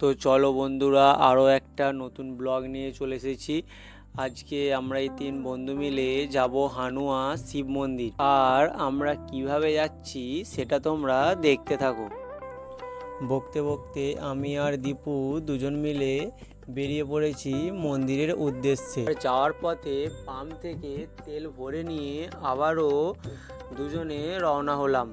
তো চলো বন্ধুরা আরও একটা নতুন ব্লগ নিয়ে চলে এসেছি। আজকে আমরা এই তিন বন্ধু মিলে যাব হানুয়া শিব মন্দির। আর আমরা কীভাবে যাচ্ছি সেটা তোমরা দেখতে থাকো। বকতে বকতে আমি আর দীপু দুজন মিলে বেরিয়ে পড়েছি মন্দিরের উদ্দেশ্যে। যাওয়ার পথে পাম্প থেকে তেল ভরে নিয়ে আবারও দুজনে রওনা হলাম।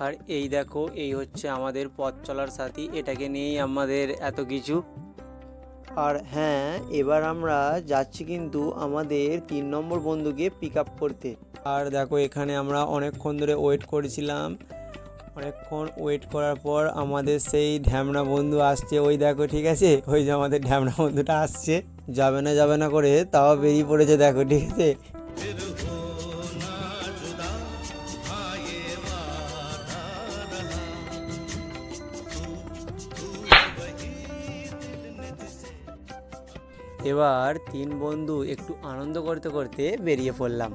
আর এই দেখো, এই হচ্ছে আমাদের পথ চলার সাথী। এটাকে নিয়েই আমাদের এত কিছু। আর হ্যাঁ এবার আমরা যাচ্ছি কিন্তু আমাদের তিন নম্বর বন্ধুকে পিক আপ করতে। আর দেখো, এখানে আমরা অনেকক্ষণ ধরে ওয়েট করেছিলাম। অনেকক্ষণ ওয়েট করার পর আমাদের সেই ঢ্যামনা বন্ধু আসছে। ওই দেখো, ঠিক আছে? ওই যে আমাদের ঢ্যামনা বন্ধুটা আসছে। যাবে না যাবে না করে তাও বেরিয়ে পড়েছে, দেখো, ঠিক আছে? এবার তিন বন্ধু একটু আনন্দ করতে করতে বেরিয়ে পড়লাম।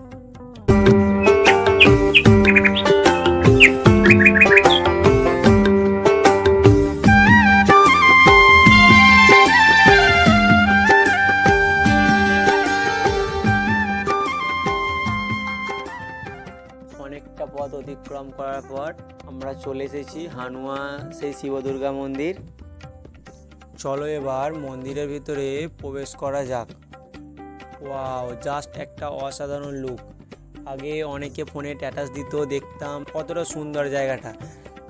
অনেকটা পথ অতিক্রম করার পর আমরা চলে এসেছি হানুয়া সেই শিব দুর্গা মন্দির। চলো এবার মন্দিরের ভিতরে প্রবেশ করা যাক। ওয়াও, জাস্ট একটা অসাধারণ লুক আগে অনেকে ফোনে ট্যাটাস দিত, দেখতাম কতটা সুন্দর জায়গাটা।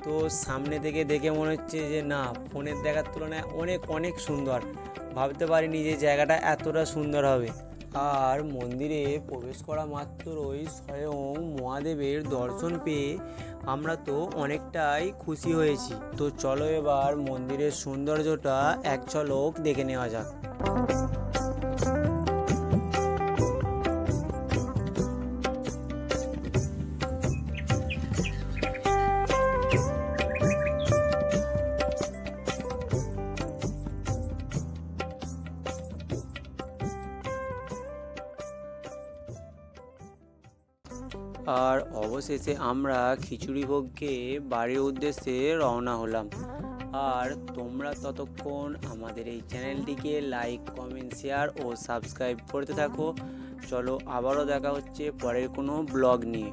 তো সামনে থেকে দেখে মনে হচ্ছে যে না ফোনের দেখার তুলনায় অনেক অনেক সুন্দর। ভাবতে পারিনি যে জায়গাটা এতটা সুন্দর হবে। আর মন্দিরে প্রবেশ করা মাত্রই স্বয়ং মহাদেবের দর্শন পেয়ে আমরা তো অনেকটাই খুশি হয়েছি। তো চলো এবার মন্দিরের সৌন্দর্যটা এক ঝলক দেখে নেওয়া যাক। আর অবশেষে আমরা খিচুড়ি ভোগকে বাড়ির উদ্দেশ্যে রওনা হলাম। আর তোমরা ততক্ষণ আমাদের এই চ্যানেলটিকে লাইক কমেন্ট শেয়ার ও সাবস্ক্রাইব করতে থাকো। চলো আবারও দেখা হচ্ছে পরের কোনো ব্লগ নিয়ে।